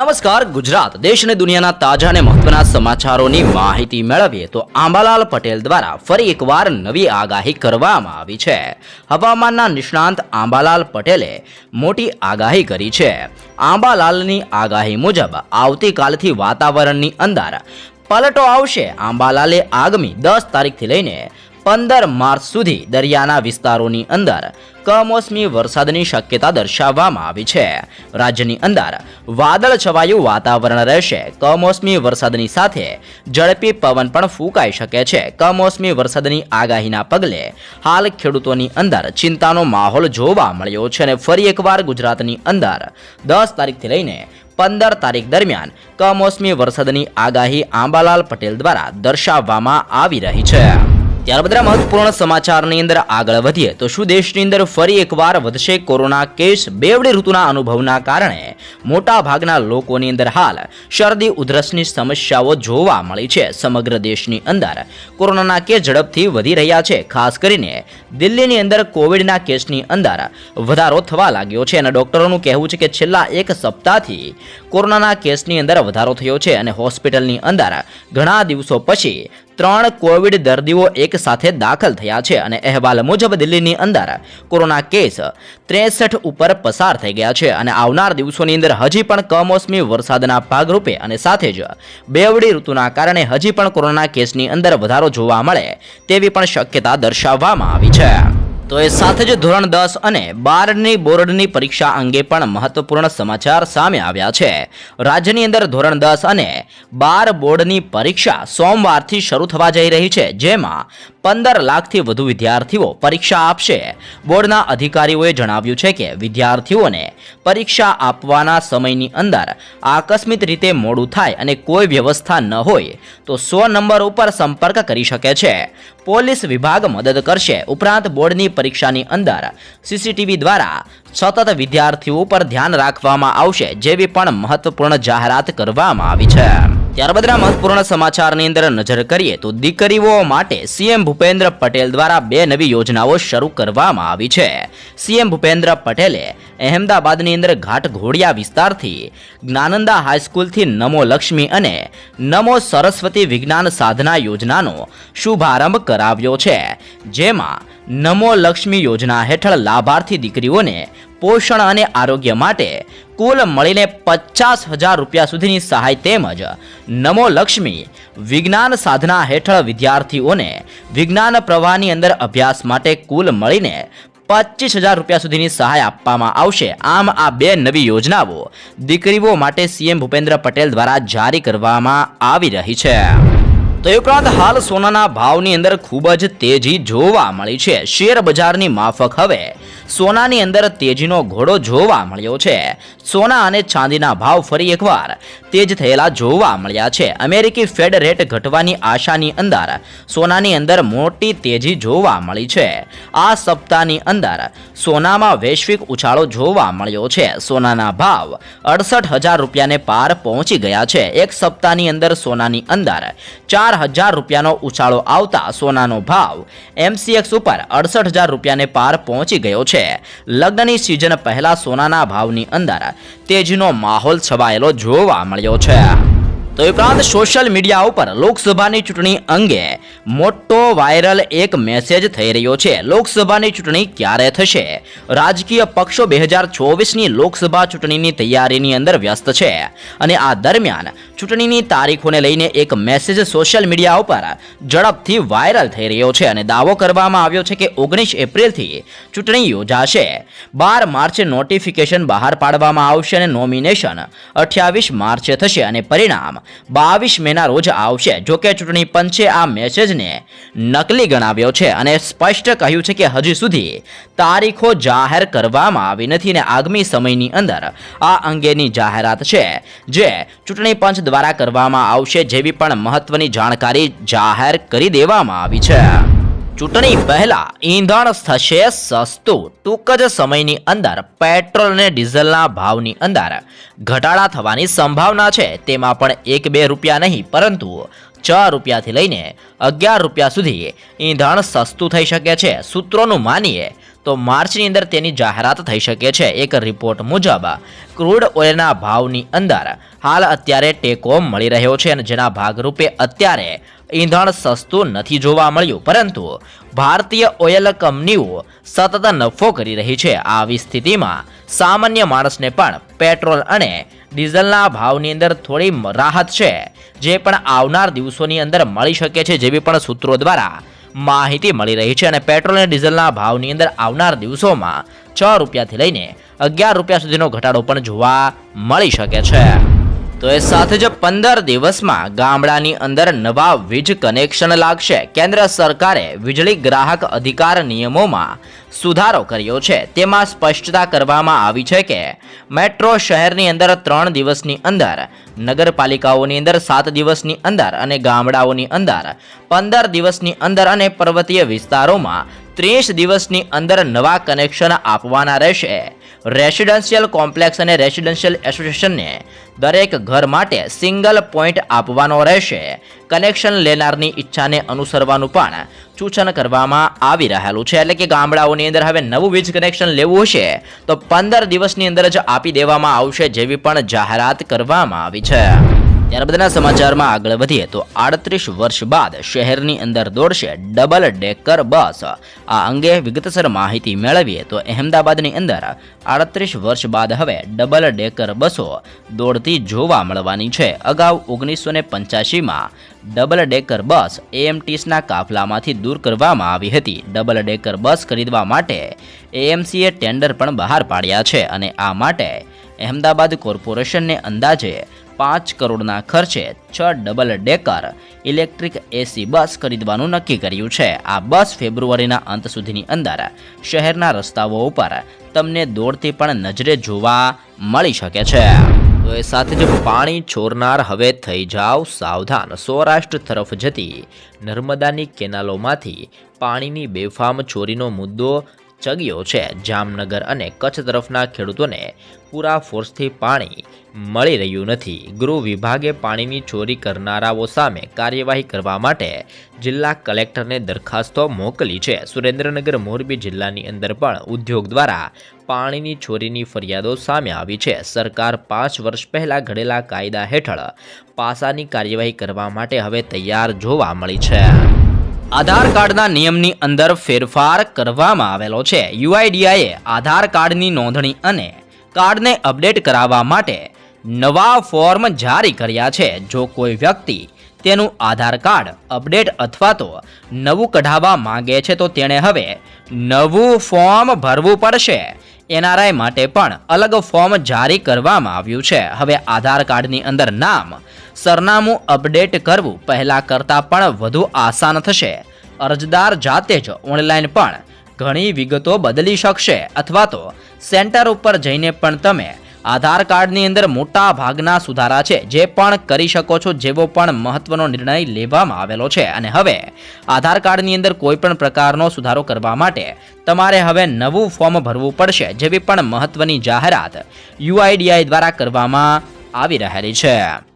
નમસ્કાર, ગુજરાત, દેશ અને દુનિયાના તાજા અને મહત્વના સમાચારોની માહિતી મેળવીએ તો આંબાલાલ પટેલ દ્વારા ફરી એકવાર નવી આગાહી કરવામાં આવી છે. હવામાનના નિષ્ણાંત આંબાલાલ પટેલે મોટી આગાહી કરી છે. આંબાલાલની આગાહી મુજબ આવતીકાલથી વાતાવરણની અંદર પલટો આવશે. આંબાલાલે આગામી દસ તારીખથી લઈને પંદર માર્ચ સુધી દરિયાના વિસ્તારોની અંદર કમોસમી વરસાદની શક્યતા દર્શાવવામાં આવી છે. રાજ્યની અંદર વાદળ છવાયું વાતાવરણ રહેશે. કમોસમી વરસાદની સાથે ઝડપી પવન પણ ફૂંકાઈ શકે છે. કમોસમી વરસાદની આગાહીના પગલે હાલ ખેડૂતોની અંદર ચિંતાનો માહોલ જોવા મળ્યો છે અને ફરી એકવાર ગુજરાતની અંદર દસ તારીખથી લઈને પંદર તારીખ દરમિયાન કમોસમી વરસાદની આગાહી આંબાલાલ પટેલ દ્વારા દર્શાવવામાં આવી રહી છે. ત્યારબાદ મહત્વપૂર્ણ સમાચારની અંદર આગળ વધીએ. તો શું દેશની અંદર ફરી એકવાર વધશે કોરોના કેસ? બેવડી ઋતુના અનુભવના કારણે મોટા ભાગના લોકોની અંદર હાલ શરદી, ઉધરસની સમસ્યાઓ જોવા મળી છે. સમગ્ર દેશની અંદર કોરોનાના કેસ ઝડપથી વધી રહ્યા છે. ખાસ કરીને દિલ્હીની અંદર કોવિડના કેસની અંદર વધારો થવા લાગ્યો છે અને ડોક્ટરોનું કહેવું છે કે છેલ્લા એક સપ્તાહથી કોરોનાના કેસની અંદર વધારો થયો છે અને હોસ્પિટલની અંદર ઘણા દિવસો પછી ત્રણ કોવિડ દર્દીઓ એક સાથે દાખલ થયા છે અને અહેવાલ મુજબ દિલ્હીની અંદર કોરોના કેસ ત્રેસઠ ઉપર પસાર થઈ ગયા છે અને આવનાર દિવસોની અંદર હજી પણ કમોસમી વરસાદના ભાગરૂપે અને સાથે જ બેવડી ઋતુના કારણે હજી પણ કોરોના કેસની અંદર વધારો જોવા મળે તેવી પણ શક્યતા દર્શાવવામાં આવી છે. તો એ સાથે જ ધોરણ દસ અને બારની બોર્ડની પરીક્ષા અંગે પણ મહત્વપૂર્ણ સમાચાર સામે આવ્યા છે. રાજ્યની અંદર ધોરણ દસ અને બાર બોર્ડની પરીક્ષા સોમવારથી શરૂ થવા જઈ રહી છે, જેમાં પંદર લાખથી વધુ વિદ્યાર્થીઓ પરીક્ષા આપશે. બોર્ડના અધિકારીઓએ જણાવ્યું છે કે વિદ્યાર્થીઓને પરીક્ષા આપવાના સમયની અંદર આકસ્મિક રીતે મોડું થાય અને કોઈ વ્યવસ્થા ન હોય, તો સો નંબર ઉપર સંપર્ક કરી શકે છે. પોલીસ વિભાગ મદદ કરશે. ઉપરાંત બોર્ડની પરીક્ષાની અંદર સીસીટીવી દ્વારા સતત વિદ્યાર્થીઓ પર ધ્યાન રાખવામાં આવશે જેવી પણ મહત્વપૂર્ણ જાહેરાત કરવામાં આવી છે. ત્યારબાદના મહત્વપૂર્ણ સમાચારની અંદર નજર કરીએ તો દીકરીઓ માટે સીએમ ભૂપેન્દ્ર પટેલ દ્વારા બે નવી યોજનાઓ શરૂ કરવામાં આવી છે. સીએમ ભૂપેન્દ્ર પટેલે અહેમદાબાદની અંદર ઘાટ ઘોડિયા વિસ્તારથી જ્ઞાનંદા હાઈસ્કૂલથી નમો લક્ષ્મી અને નમો સરસ્વતી વિજ્ઞાન સાધના યોજનાનો શુભારંભ કરાવ્યો છે. જેમાં નમો લક્ષ્મી યોજના હેઠળ લાભાર્થી દીકરીઓને પોષણ અને આરોગ્ય માટે કુલ મળીને પચાસ હજાર રૂપિયા સુધીની સહાય તેમજ નમો લક્ષ્મી વિજ્ઞાન સાધના હેઠળ વિદ્યાર્થીઓને વિજ્ઞાન પ્રવાહની અંદર અભ્યાસ માટે કુલ મળીને પચીસ હજાર રૂપિયા સુધીની સહાય આપવામાં આવશે. આમ આ બે નવી યોજનાઓ દીકરીઓ માટે સીએમ ભૂપેન્દ્ર પટેલ દ્વારા જારી કરવામાં આવી રહી છે. તો ઉપરાંત હાલ સોનાના ભાવની અંદર ખૂબ જ તેજી જોવા મળી છે. શેર બજારની માફક હવે સોનાની અંદર તેજીનો ઘોડો જોવા મળ્યો છે. સોના અને ચાંદીના ભાવ ફરી એકવાર તેજ થયેલા જોવા મળ્યા છે. અમેરિકી ફેડ રેટ ઘટવાની આશાની અંદર સોનાની અંદર મોટી તેજી જોવા મળી છે. આ સપ્તાહની અંદર સોનામાં વૈશ્વિક ઉછાળો જોવા મળ્યો છે. સોનાના ભાવ અડસઠ હજાર રૂપિયાને પાર પહોંચી ગયા છે. એક સપ્તાહની અંદર સોનાની અંદર ચાર હજાર રૂપિયાનો ઉછાળો આવતા સોનાનો ભાવ એમસીએક્સ ઉપર અડસઠ હજાર રૂપિયાને પાર પહોંચી ગયો છે. લગ્નની સિઝન પહેલા સોનાના ભાવની અંદર તેજીનો માહોલ છવાયેલો જોવા મળ્યો છે. તો એ ઉપરાંત સોશિયલ મીડિયા ઉપર લોકસભાની ચૂંટણી અંગે મોટો વાયરલ એક મેસેજ થઈ રહ્યો છે. લોકસભાની ચૂંટણી ક્યારે થશે? રાજકીય પક્ષો બે હજાર ચોવીસની લોકસભા ચૂંટણીની તૈયારીની અંદર વ્યસ્ત છે. અને આ દરમિયાન ચૂંટણીની તારીખોને લઈને એક મેસેજ સોશિયલ મીડિયા ઉપર ઝડપથી વાયરલ થઈ રહ્યો છે અને દાવો કરવામાં આવ્યો છે કે ઓગણીસ એપ્રિલથી ચૂંટણી યોજાશે. બાર માર્ચે નોટિફિકેશન બહાર પાડવામાં આવશે અને નોમિનેશન અઠ્યાવીસ માર્ચે થશે અને પરિણામ બાવીસ મેના રોજ આવશે. જોકે ચૂંટણી પંચે આ મેસેજને નકલી ગણાવ્યો છે અને સ્પષ્ટ કહ્યું છે કે હજી સુધી તારીખો જાહેર કરવામાં આવી નથી અને આગામી સમયની અંદર આ અંગેની જાહેરાત છે જે ચૂંટણી પંચ દ્વારા કરવામાં આવશે જેવી પણ મહત્વની જાણકારી જાહેર કરી દેવામાં આવી છે. ચૂંટણી પહેલા ઈંધણ થશે સસ્તું. ટૂંક જ સમયની અંદર પેટ્રોલ અને ડીઝલના ભાવની અંદર ઘટાડા થવાની સંભાવના છે. તેમાં પણ એક બે રૂપિયા નહીં, પરંતુ છ રૂપિયાથી લઈને અગિયાર રૂપિયા સુધી ઈંધણ સસ્તું થઈ શકે છે. સૂત્રોનું માનીએ તો માર્ચની અંદર તેની જાહેરાત થઈ શકે છે. એક રિપોર્ટ મુજબ, ક્રૂડ ઓઇલના ભાવની અંદર હાલ અત્યારે ટેકો મળી રહ્યો છે અને જેના ભાગરૂપે અત્યારે ઈંધણ સસ્તું નથી જોવા મળ્યું. પરંતુ ભારતીય ઓઇલ કંપનીઓ સતત નફો કરી રહી છે. આવી સ્થિતિમાં સામાન્ય માણસને પણ પેટ્રોલ અને ડીઝલના ભાવની અંદર થોડી રાહત છે, જે પણ આવનાર દિવસોની અંદર મળી શકે છે જેવી પણ સૂત્રો દ્વારા માહિતી મળી રહી છે. અને પેટ્રોલ અને ડીઝલના ભાવની અંદર આવનાર દિવસોમાં છ રૂપિયાથી લઈને અગિયાર રૂપિયા સુધીનો ઘટાડો પણ જોવા મળી શકે છે. તો એ સાથે જ પંદર દિવસમાં ગામડાની અંદર નવા વીજ કનેક્શન લાગશે. કેન્દ્ર સરકારે વીજળી ગ્રાહક અધિકાર નિયમોમાં સુધારો કર્યો છે. તેમાં સ્પષ્ટતા કરવામાં આવી છે કે મેટ્રો શહેરની અંદર ત્રણ દિવસની અંદર, નગરપાલિકાઓની અંદર સાત દિવસની અંદર અને ગામડાઓની અંદર પંદર દિવસની અંદર અને પર્વતીય વિસ્તારોમાં ત્રીસ દિવસની અંદર નવા કનેક્શન આપવાના રહેશે. રેસિડેન્શિયલ કોમ્પ્લેક્સ અને રેસિડેન્શિયલ એસોસિએશનને દરેક ઘર માટે સિંગલ પોઈન્ટ આપવાનો રહેશે. કનેક્શન લેનારની ઈચ્છાને અનુસરવાનું પણ સૂચન કરવામાં આવી રહેલું છે. એટલે કે ગામડાઓની અંદર હવે નવું વીજ કનેક્શન લેવું હશે, તો પંદર દિવસની અંદર જ આપી દેવામાં આવશે જેવી પણ જાહેરાત કરવામાં આવી છે. ત્યારબાદના સમાચારમાં આગળ વધીએ તો આડત્રીસ વર્ષ બાદ શહેરની અંદર દોડશે ડબલ ડેકર બસ. આ અંગે વિગતસર માહિતી મેળવીએ તો અહેમદાબાદની અંદર આડત્રીસ વર્ષ બાદ હવે ડબલ ડેકર બસો દોડતી જોવા મળવાની છે. અગાઉ ઓગણીસો ને પંચ્યાસીમાં ડબલ ડેકર બસ એએમટીસના કાફલામાંથી દૂર કરવામાં આવી હતી. ડબલ ડેકર બસ ખરીદવા માટે એએમસીએ ટેન્ડર પણ બહાર પાડ્યા છે અને આ માટે અહેમદાબાદ કોર્પોરેશનને અંદાજે પાંચ કરોડના ખર્ચે છ double decker electric AC bus ખરીદવાનું નક્કી કર્યું છે. આ બસ ફેબ્રુઆરીના અંત સુધીની અંદર શહેરના રસ્તાઓ ઉપર તમને દોડતી પણ નજરે જોવા મળી શકે છે. તો એ સાથે જ પાણી છોરનાર હવે થઈ જાવ સાવધાન. સૌરાષ્ટ્ર તરફ જતી નર્મદાની કેનાલોમાંથી પાણીની બેફામ ચોરીનો મુદ્દો ચગ્યો છે. જામનગર અને કચ્છ તરફના ખેડૂતોને પૂરા ફોર્સથી પાણી મળી રહ્યું નથી. ગૃહ વિભાગે પાણીની ચોરી કરનારાઓ સામે કાર્યવાહી કરવા માટે જિલ્લા કલેક્ટરને દરખાસ્તો મોકલી છે. સુરેન્દ્રનગર મોરબી જિલ્લાની અંદર પણ ઉદ્યોગ દ્વારા પાણીની ચોરીની ફરિયાદો સામે આવી છે. સરકાર પાંચ વર્ષ પહેલાં ઘડેલા કાયદા હેઠળ પાસાની કાર્યવાહી કરવા માટે હવે તૈયાર જોવા મળી છે. આધાર કાર્ડના નિયમની અંદર ફેરફાર કરવામાં આવેલો છે. યુઆઈડીઆઈએ આધાર કાર્ડની નોંધણી અને કાર્ડને અપડેટ કરાવવા માટે નવા ફોર્મ જારી કર્યા છે. જો કોઈ વ્યક્તિ તેનું આધાર કાર્ડ અપડેટ અથવા તો નવું કઢાવવા માંગે છે તો તેણે હવે નવું ફોર્મ ભરવું પડશે. એનઆરઆઈ માટે પણ અલગ ફોર્મ જારી કરવામાં આવ્યું છે. હવે આધાર કાર્ડની અંદર નામ, સરનામું અપડેટ કરવું પહેલાં કરતાં પણ વધુ આસાન થશે. અરજદાર જાતે જ ઓનલાઈન પણ ઘણી વિગતો બદલી શકશે અથવા તો સેન્ટર ઉપર જઈને પણ તમે આધાર કાર્ડની અંદર મોટા ભાગના સુધારા છે. જે પણ કરી શકો છો, જેવો પણ મહત્વનો નિર્ણય લેવામાં આવેલો છે. અને હવે, આધાર કાર્ડની અંદર કોઈ પણ પ્રકારનો સુધારો કરવા માટે તમારે હવે નવું ફોર્મ ભરવું પડશે, જેવી પણ મહત્વની જાહેરાત યુઆઈડીઆઈ દ્વારા કરવામાં આવી રહેલી છે.